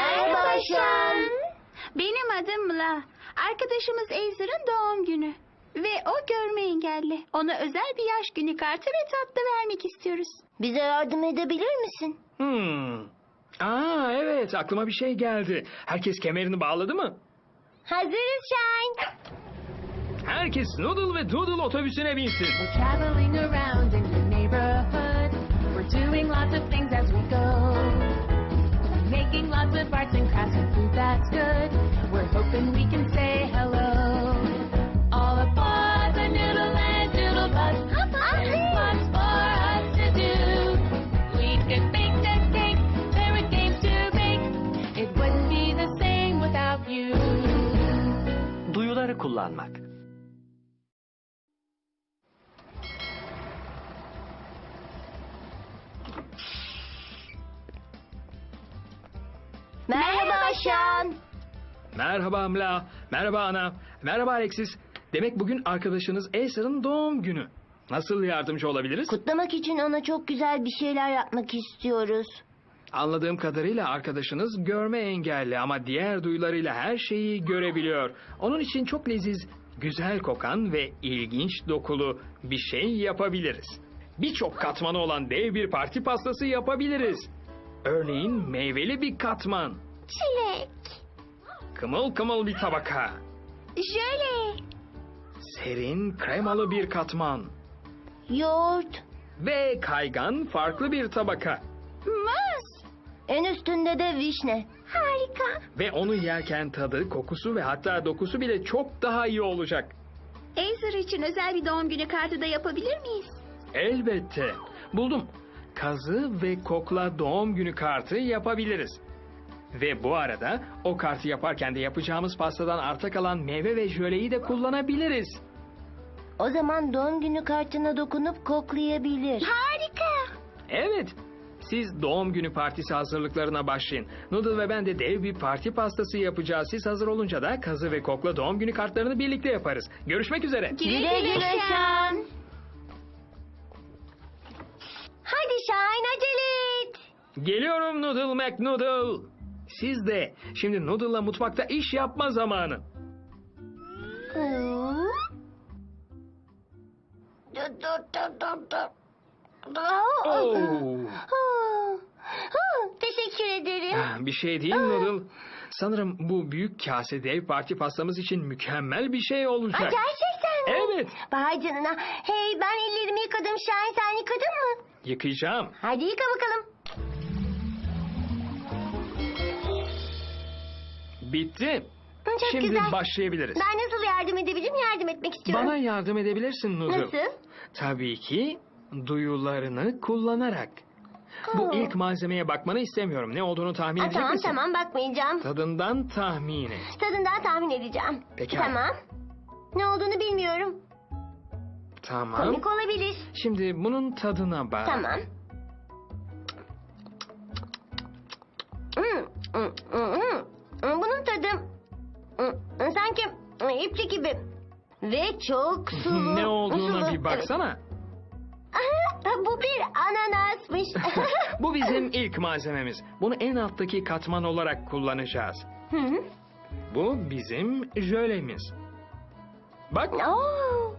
Merhaba Şan. Benim adım La. Arkadaşımız Ezra'nın doğum günü. Ve o görme engelli. Ona özel bir yaş günü kartı ve tatlı vermek istiyoruz. Bize yardım edebilir misin? Hmm. Aa evet aklıma bir şey geldi. Herkes kemerini bağladı mı? Hazırız Şan. Herkes Noodle ve Doodle otobüsüne binsin. We're traveling around in your neighborhood. We're doing lots of things as we go. Making lots of arts and crafts and food that's good. We're hoping we can say hello. All the Noodle and Doodle. There's lots for us to do. We bake a cake. There are games to make. It wouldn't be the same without you. Duyuları kullanmak. Merhaba Amla, merhaba Ana, merhaba Alexis. Demek bugün arkadaşınız Acer'ın doğum günü. Nasıl yardımcı olabiliriz? Kutlamak için ona çok güzel bir şeyler yapmak istiyoruz. Anladığım kadarıyla arkadaşınız görme engelli ama diğer duyularıyla her şeyi görebiliyor. Onun için çok leziz, güzel kokan ve ilginç dokulu bir şey yapabiliriz. Birçok katmanı olan dev bir parti pastası yapabiliriz. Örneğin meyveli bir katman, Çilek. Kımıl kımıl bir tabaka, Jöle. serin kremalı bir katman Yoğurt. ve kaygan farklı bir tabaka. Muz. En üstünde de vişne. Harika. Ve onu yerken tadı, kokusu ve hatta dokusu bile çok daha iyi olacak. Ezer için özel bir doğum günü kartı da yapabilir miyiz? Elbette. Buldum. Kazı ve kokla doğum günü kartı yapabiliriz. Ve bu arada o kartı yaparken de yapacağımız pastadan arta kalan meyve ve jöleyi de kullanabiliriz. O zaman doğum günü kartına dokunup koklayabilir. Harika. Evet. Siz doğum günü partisi hazırlıklarına başlayın. Noodle ve ben de dev bir parti pastası yapacağız. Siz hazır olunca da kazı ve kokla doğum günü kartlarını birlikte yaparız. Görüşmek üzere. Güle güle Şan. Hadi Şahin acele et. Geliyorum Noodle McNoodle. Siz de. Şimdi Noodle'la mutfakta iş yapma zamanı. Hı? Dur dur dur dur dur. Oo. Hı, Teşekkür ederim. Bir şey değil Noodle. Sanırım bu büyük kase dev parti pastamız için mükemmel bir şey Aa, olacak. gerçekten mi? Evet. Vay canına. Hey ben ellerimi yıkadım Şahin sen yıkadın mı? Yıkayacağım. Hadi yıka bakalım. Bitti. Çok Şimdi güzel. başlayabiliriz. Ben nasıl yardım edebilirim? Yardım etmek istiyorum. Bana yardım edebilirsin Noodle. Nasıl? Tabii ki duyularını kullanarak. Bu Oo. ilk malzemeye bakmanı istemiyorum. Ne olduğunu tahmin Aa, edecek tamam misin? tamam bakmayacağım. Tadından tahmin et. Tadından tahmin edeceğim. Pekala. Tamam. Ne olduğunu bilmiyorum. Tamam. Komik olabilir. Şimdi bunun tadına bak. Tamam. Çok sulu. ne olduğuna bir baksana. Bu bir ananasmış. Bu bizim ilk malzememiz. Bunu en alttaki katman olarak kullanacağız. Hı hı. Bu bizim jölemiz. Bak Oo,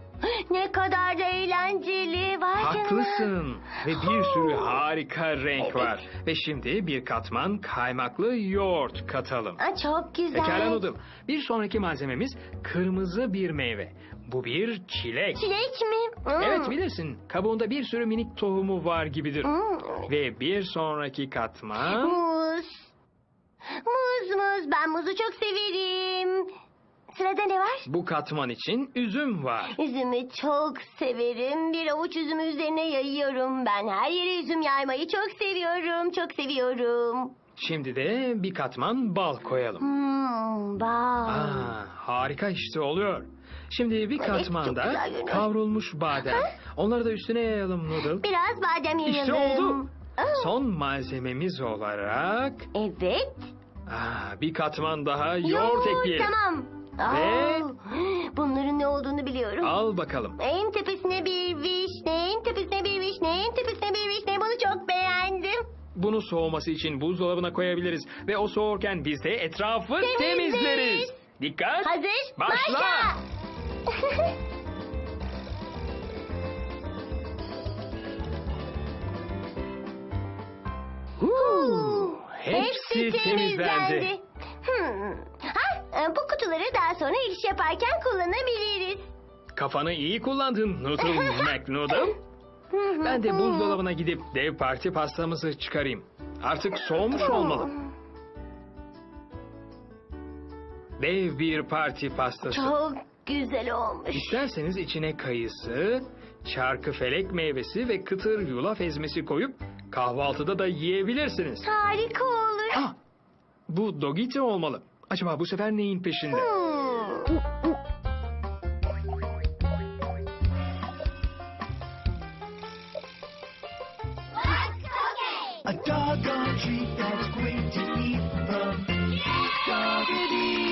ne kadar da eğlenceli. Vay haklısın. Ve bir sürü harika renk var. Ve şimdi bir katman kaymaklı yoğurt katalım. Aa, çok güzel. Pekala Noodle. Bir sonraki malzememiz kırmızı bir meyve. Bu bir çilek. Çilek mi? Hmm. Evet bilirsin. Kabuğunda bir sürü minik tohumu var gibidir. Hmm. Ve bir sonraki katman... Muz. Muz muz. Ben muzu çok severim. Sırada ne var? Bu katman için üzüm var. Üzümü çok severim. Bir avuç üzümü üzerine yayıyorum. Ben her yere üzüm yaymayı çok seviyorum. Çok seviyorum. Şimdi de bir katman bal koyalım. Hmm, bal. Aa, harika işte oluyor. Şimdi bir Evet, katman çok da güzel görünüyor. kavrulmuş badem. Onları da üstüne yayalım Noodle. Biraz badem yayalım. İşte oldu. Aa, Son malzememiz olarak Evet. aa, bir katman daha yoğurt ekleyelim. Tamam. Ve- bunların ne olduğunu biliyorum. Al bakalım. En tepesine bir vişne, en tepesine bir vişne, en tepesine bir vişne. Bunu çok beğendim. Bunu soğuması için buzdolabına koyabiliriz ve o soğurken biz de etrafı Temizleriz. temizleriz. Dikkat. Hazır. Başla. Başla. Huu, hepsi temizlendi. Hmm. Ha, e, bu kutuları daha sonra iş yaparken kullanabiliriz. Kafanı iyi kullandın Noodle McNoodle. Ben de buzdolabına gidip dev parti pastamızı çıkarayım. Artık soğumuş olmalı. Dev bir parti pastası. Çok güzel olmuş. İsterseniz içine kayısı, çarkıfelek meyvesi ve kıtır yulaf ezmesi koyup kahvaltıda da yiyebilirsiniz. Harika olur. Ah, bu Dogiti olmalı. Acaba bu sefer neyin peşinde? Hmm. A doggone treat that's great to eat from Doggity.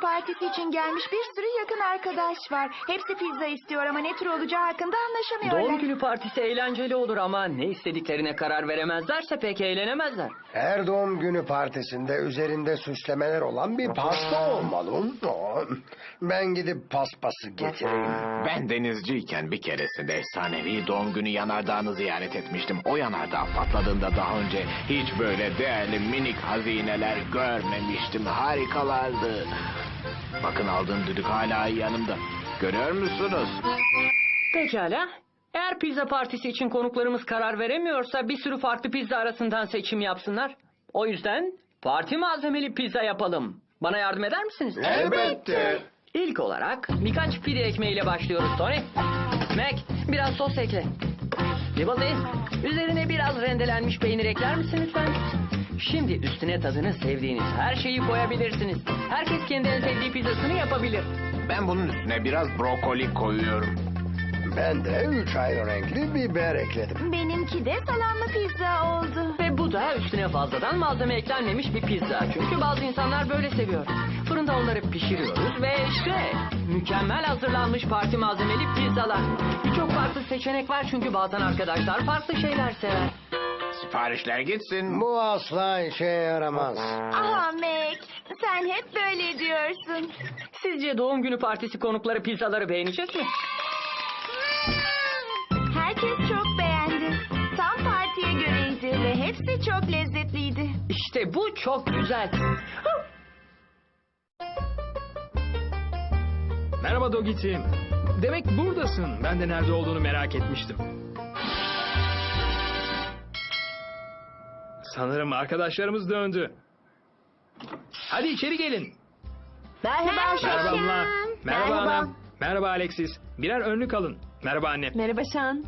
Partisi için gelmiş bir sürü yakın arkadaş var. Hepsi pizza istiyor ama ne tür olacağı hakkında anlaşamıyorlar. Doğum günü partisi eğlenceli olur ama ne istediklerine karar veremezlerse pek eğlenemezler. Her doğum günü partisinde üzerinde süslemeler olan bir pasta olmalı. Ben gidip paspası getireyim. Ben denizciyken bir keresinde efsanevi doğum günü yanardağını ziyaret etmiştim. O yanardağ patladığında daha önce hiç böyle değerli minik hazineler görmemiştim. Harikalardı. Bakın aldığım düdük hala yanımda. Görüyor musunuz? Pekala. Eğer pizza partisi için konuklarımız karar veremiyorsa bir sürü farklı pizza arasından seçim yapsınlar. O yüzden parti malzemeli pizza yapalım. Bana yardım eder misiniz? Elbette. İlk olarak birkaç pide ekmeğiyle başlıyoruz Tony. Mac biraz sos ekle. Liberty üzerine biraz rendelenmiş peynir ekler misin lütfen? Şimdi üstüne tadını sevdiğiniz her şeyi koyabilirsiniz. Herkes kendi en sevdiği pizzasını yapabilir. Ben bunun üstüne biraz brokoli koyuyorum. Ben de üç ayrı renkli biber ekledim. Benimki de salamlı pizza oldu. Ve bu da üstüne fazladan malzeme eklenmemiş bir pizza. Çünkü bazı insanlar böyle seviyor. Fırında onları pişiriyoruz ve işte mükemmel hazırlanmış parti malzemeli pizzalar. Birçok farklı seçenek var çünkü bazen arkadaşlar farklı şeyler sever. Siparişler gitsin. Bu asla işe yaramaz. Aha Mac, sen hep böyle diyorsun. Sizce doğum günü partisi konukları pizzaları beğenecek mi? Herkes çok beğendi. Tam partiye göreydi ve hepsi çok lezzetliydi. İşte bu çok güzel. Merhaba Dogit'im. Demek buradasın. Ben de nerede olduğunu merak etmiştim. Sanırım arkadaşlarımız döndü. Hadi içeri gelin. Merhaba Merhaba Şeker. abla. Merhaba, anam. Merhaba Alexis. Birer önlük alın. Merhaba anne. Merhaba Şan.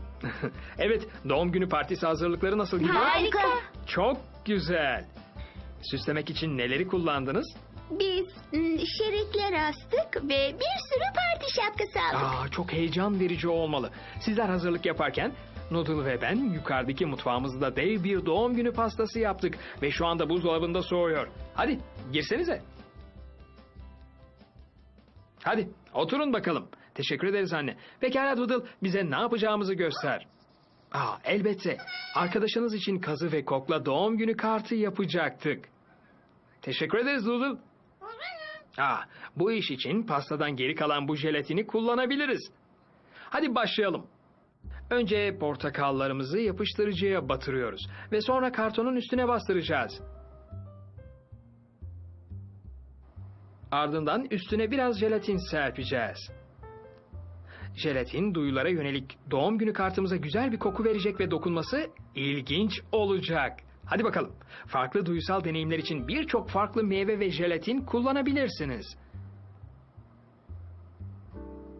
evet, doğum günü partisi hazırlıkları nasıl gidiyor? Harika. Çok güzel. Süslemek için neleri kullandınız? Biz mm, şeritler astık ve bir sürü parti şapkası aldık. Aa, çok heyecan verici olmalı. Sizler hazırlık yaparken Noodle ve ben yukarıdaki mutfağımızda dev bir doğum günü pastası yaptık ve şu anda buzdolabında soğuyor. Hadi girsenize. Hadi oturun bakalım. Teşekkür ederiz anne. Pekala Doodle bize ne yapacağımızı göster. Aa, elbette. Arkadaşınız için kazı ve kokla doğum günü kartı yapacaktık. Teşekkür ederiz Doodle. Aa, bu iş için pastadan geri kalan bu jelatini kullanabiliriz. Hadi başlayalım. Önce portakallarımızı yapıştırıcıya batırıyoruz ve sonra kartonun üstüne bastıracağız. Ardından üstüne biraz jelatin serpeceğiz. Jelatin duyulara yönelik doğum günü kartımıza güzel bir koku verecek ve dokunması ilginç olacak. Hadi bakalım. Farklı duysal deneyimler için birçok farklı meyve ve jelatin kullanabilirsiniz.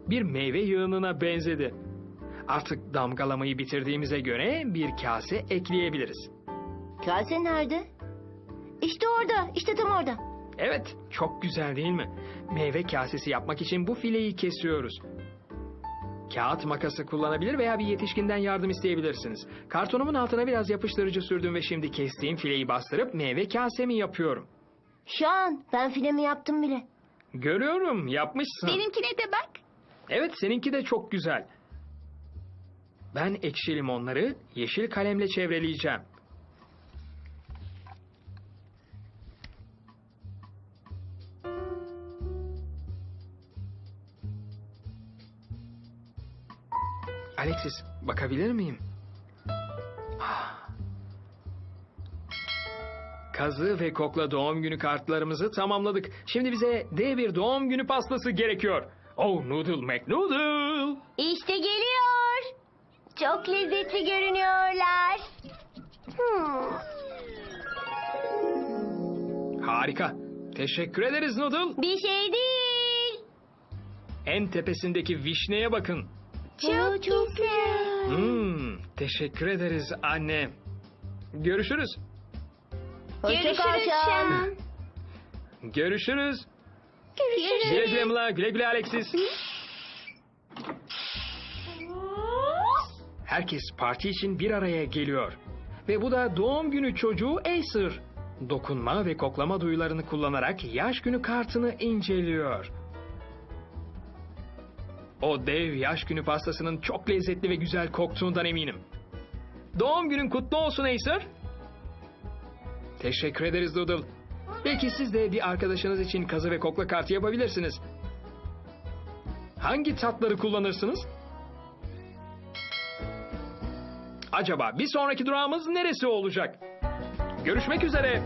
Bir meyve yığınına benzedi. Artık damgalamayı bitirdiğimize göre bir kase ekleyebiliriz. Kase nerede? İşte orada. işte tam orada. Evet, çok güzel değil mi? Meyve kasesi yapmak için bu fileyi kesiyoruz. Kağıt makası kullanabilir veya bir yetişkinden yardım isteyebilirsiniz. Kartonumun altına biraz yapıştırıcı sürdüm ve şimdi kestiğim fileyi bastırıp meyve kasemi yapıyorum. Şu an ben filmi yaptım bile. Görüyorum, yapmışsın. Benimkine de bak. Evet seninki de çok güzel. Ben ekşi limonları yeşil kalemle çevreleyeceğim. Alexis, bakabilir miyim? Ah. Kazı ve kokla doğum günü kartlarımızı tamamladık. Şimdi bize dev bir doğum günü pastası gerekiyor. Oh Noodle McNoodle. İşte geliyor. Çok lezzetli görünüyorlar. Hmm. Harika. Teşekkür ederiz Noodle. Bir şey değil. En tepesindeki vişneye bakın. Çok, güzel. Hmm, teşekkür ederiz anne. Görüşürüz. Görüşürüz Şan. Görüşürüz. Görüşürüz. Güle güle Mla, güle güle Alexis. Herkes parti için bir araya geliyor. Ve bu da doğum günü çocuğu Acer. Dokunma ve koklama duyularını kullanarak yaş günü kartını inceliyor. O dev yaş günü pastasının çok lezzetli ve güzel koktuğundan eminim. Doğum günün kutlu olsun Acer. Teşekkür ederiz Doodle. Belki siz de bir arkadaşınız için kazı ve kokla kartı yapabilirsiniz. Hangi tatları kullanırsınız? Acaba bir sonraki durağımız neresi olacak? Görüşmek üzere.